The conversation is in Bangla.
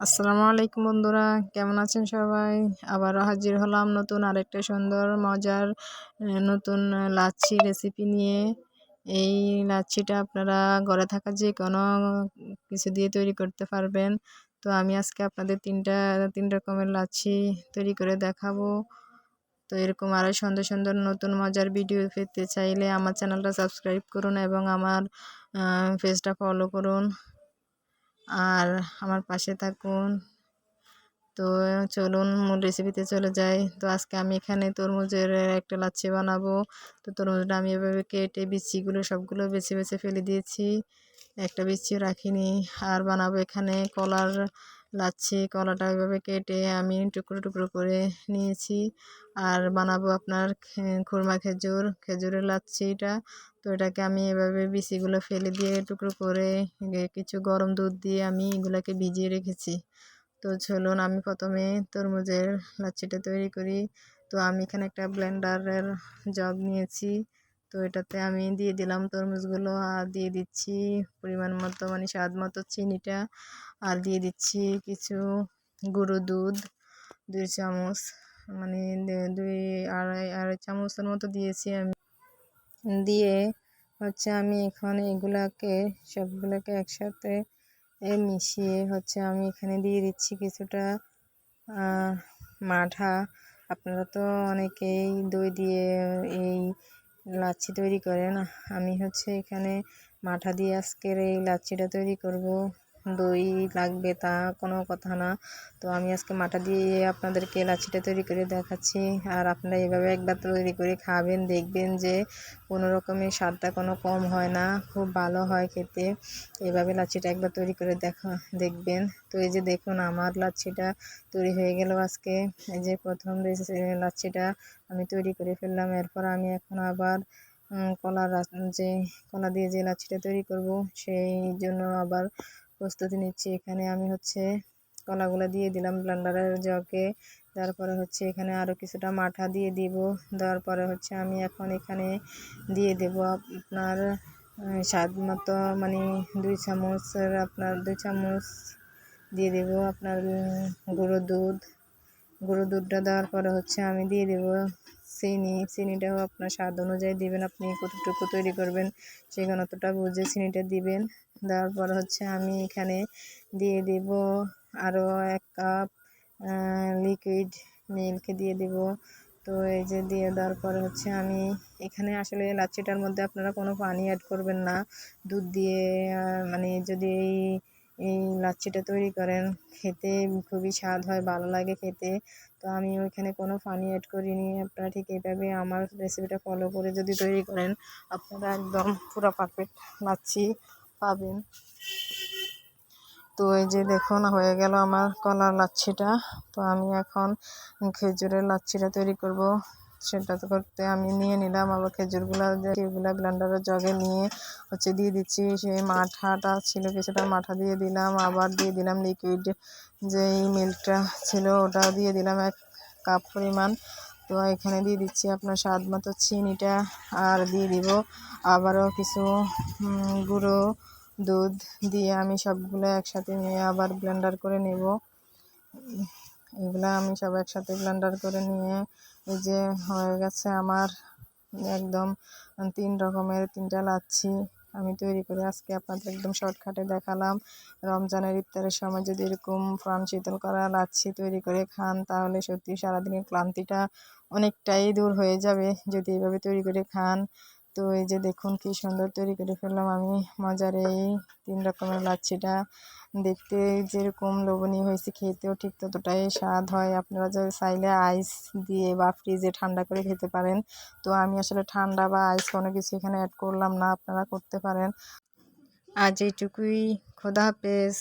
আসসালামু আলাইকুম বন্ধুরা, কেমন আছেন সবাই? আবারও হাজির হলাম নতুন আরেকটা সুন্দর, মজার নতুন লাচ্ছি রেসিপি নিয়ে। এই লাচ্ছিটা আপনারা ঘরে থাকা যে কোনো কিছু দিয়ে তৈরি করতে পারবেন। তো আমি আজকে আপনাদের তিনটা, তিন রকমের লাচ্ছি তৈরি করে দেখাবো। তো এরকম আরও সুন্দর সুন্দর, নতুন, মজার ভিডিও পেতে চাইলে আমার চ্যানেলটা সাবস্ক্রাইব করুন এবং আমার পেজটা ফলো করুন। আর আমার পাশে থাকুন। তো চলুন, মূল রেসিপিতে চলে যাই। তো আজকে আমি এখানে তরমুজের একটা লাচ্ছি বানাবো। তো তরমুজটা আমি এভাবে কেটে বিচিগুলো সবগুলো বেছে বেছে ফেলে দিয়েছি। একটা বিচিও রাখিনি। আর বানাবো এখানে কলার লাচ্ছি, কলাটা ওইভাবে কেটে আমি টুকরো টুকরো করে নিয়েছি। আর বানাবো আপনার খুরমা খেজুর, খেজুরের লাচ্ছিটা। তো এটাকে আমি এভাবে বিচিগুলো ফেলে দিয়ে টুকরো করে কিছু গরম দুধ দিয়ে আমি এগুলোকে ভিজিয়ে রেখেছি। তো চলুন আমি প্রথমে তরমুজের লাচ্ছিটা তৈরি করি। তো আমি এখানে একটা ব্লেন্ডারের জগ নিয়েছি। তো এটাতে আমি দিয়ে দিলাম তরমুজগুলো, আর দিয়ে দিচ্ছি পরিমাণ মতো মানে স্বাদ মতো চিনিটা, আর দিয়ে দিচ্ছি কিছু গুঁড়ো দুধ, দুই চামচ মানে দুই আড়াই আড়াই চামচের মতো দিয়েছি আমি। দিয়ে হচ্ছে আমি এখন এগুলাকে, সবগুলোকে একসাথে মিশিয়ে হচ্ছে আমি এখানে দিয়ে দিচ্ছি কিছুটা মাঠা। আপনারা তো অনেকেই দই দিয়ে এই লাচ্ছি তৈরি করেন আমি হচ্ছে এখানে মাঠা দিয়ে আজকের এই লাচ্ছিটা তৈরি করব। দই লাগবে তা কোনো কথা না। তো আমি আজকে মাটা দিয়ে আপনাদেরকে লাচ্ছিটা তৈরি করে দেখাচ্ছি। আর আপনারা এভাবে একবার তৈরি করে খাবেন, দেখবেন যে কোনো রকমের স্বাদটা কোনো কম হয় না, খুব ভালো হয় খেতে। এভাবে লাচিটা একবার তৈরি করে দেখা, দেখবেন। তো এই যে দেখুন আমার লাচ্ছিটা তৈরি হয়ে গেল আজকে। এই যে প্রথম লাচ্ছিটা আমি তৈরি করে ফেললাম। এরপর আমি এখন আবার কলার যে কলা দিয়ে যে লাচ্ছিটা তৈরি করব, সেই জন্য আবার প্রস্তুতি নিচ্ছি। এখানে আমি হচ্ছে কলাগুলো দিয়ে দিলাম ব্লেন্ডারের জগে তারপরে হচ্ছে এখানে আরও কিছুটা মাঠা দিয়ে দিব। দেওয়ার পরে হচ্ছে আমি এখন এখানে দিয়ে দেব আপনার স্বাদ মতো মানে দুই চামচের আপনার দুই চামচ দিয়ে দেব আপনার গুঁড়ো দুধ। গুঁড়ো দুধটা দেওয়ার পরে হচ্ছে আমি দিয়ে দেব চিনি, চিনিটাও আপনার স্বাদ অনুযায়ী দিবেন, আপনি কতটুকু তৈরি করবেন সেখানে অতটা বুঝে চিনিটা দিবেন। দেওয়ার পর হচ্ছে আমি এখানে দিয়ে দেব আরও এক কাপ লিকুইড মিল্ক দিয়ে দেব। তো এই যে দিয়ে দেওয়ার পরে হচ্ছে আমি এখানে আসলে লাচ্ছিটার মধ্যে আপনারা কোনো পানি অ্যাড করবেন না। দুধ দিয়ে মানে যদি এই এই লাচ্ছিটা তৈরি করেন। খেতে খুবই স্বাদ হয়, ভালো লাগে খেতে। তো আমি ওইখানে কোনো পানি অ্যাড করিনি। আপনারা ঠিক এইভাবে আমার রেসিপিটা ফলো করে যদি তৈরি করেন, আপনারা একদম পুরো পারফেক্ট লাচ্ছি পাবেন। তো এই যে দেখুন, হয়ে গেল আমার কলার লাচ্ছিটা। তো আমি এখন খেজুরের লাচ্ছিটা তৈরি করব। সেটা করতে আমি নিয়ে নিলাম। আবার খেজুরগুলো যেগুলো ব্লেন্ডারের জগে নিয়ে হচ্ছে দিয়ে দিচ্ছি। সেই মাঠাটা ছিল কিছুটা মাঠা দিয়ে দিলাম। আবার দিয়ে দিলাম লিকুইড যেই মিল্কটা ছিল ওটা দিয়ে দিলাম এক কাপ পরিমাণ। তো এখানে দিয়ে দিচ্ছি আপনার স্বাদ মতো চিনিটা আর দিয়ে দিব। আবারও কিছু গুঁড়ো দুধ দিয়ে আমি সবগুলো একসাথে নিয়ে আবার ব্লেন্ডার করে নেব। এগুলো আমি সব একসাথে ব্লেন্ডার করে নিয়ে এই যে হয়ে গেছে আমার একদম তিন রকমের তিনটা লাচ্ছি আমি তৈরি করে আজকে আপনাদের একদম শর্টকাটে দেখালাম। রমজানের ইফতারের সময় যদি এরকম প্রাণ শীতল করা লাচ্ছি তৈরি করে খান, তাহলে সত্যি সারাদিনের ক্লান্তিটা অনেকটাই দূর হয়ে যাবে। যদি এভাবে তৈরি করে খান তো এই যে দেখুন কি সুন্দর তৈরি করে ফেললাম আমি। মজার এই তিন রকমের লাচ্ছিটা। দেখতে যেরকম লোভনীয় হয়েছে, খেতেও ঠিক ততটাই স্বাদ হয়। আপনারা যদি চাইলে আইস দিয়ে বা ফ্রিজে ঠান্ডা করে খেতে পারেন। তো আমি আসলে ঠান্ডা বা আইস কোনো কিছু এখানে অ্যাড করলাম না, আপনারা করতে পারেন। আজ এইটুকুই। খোদা হাফেজ।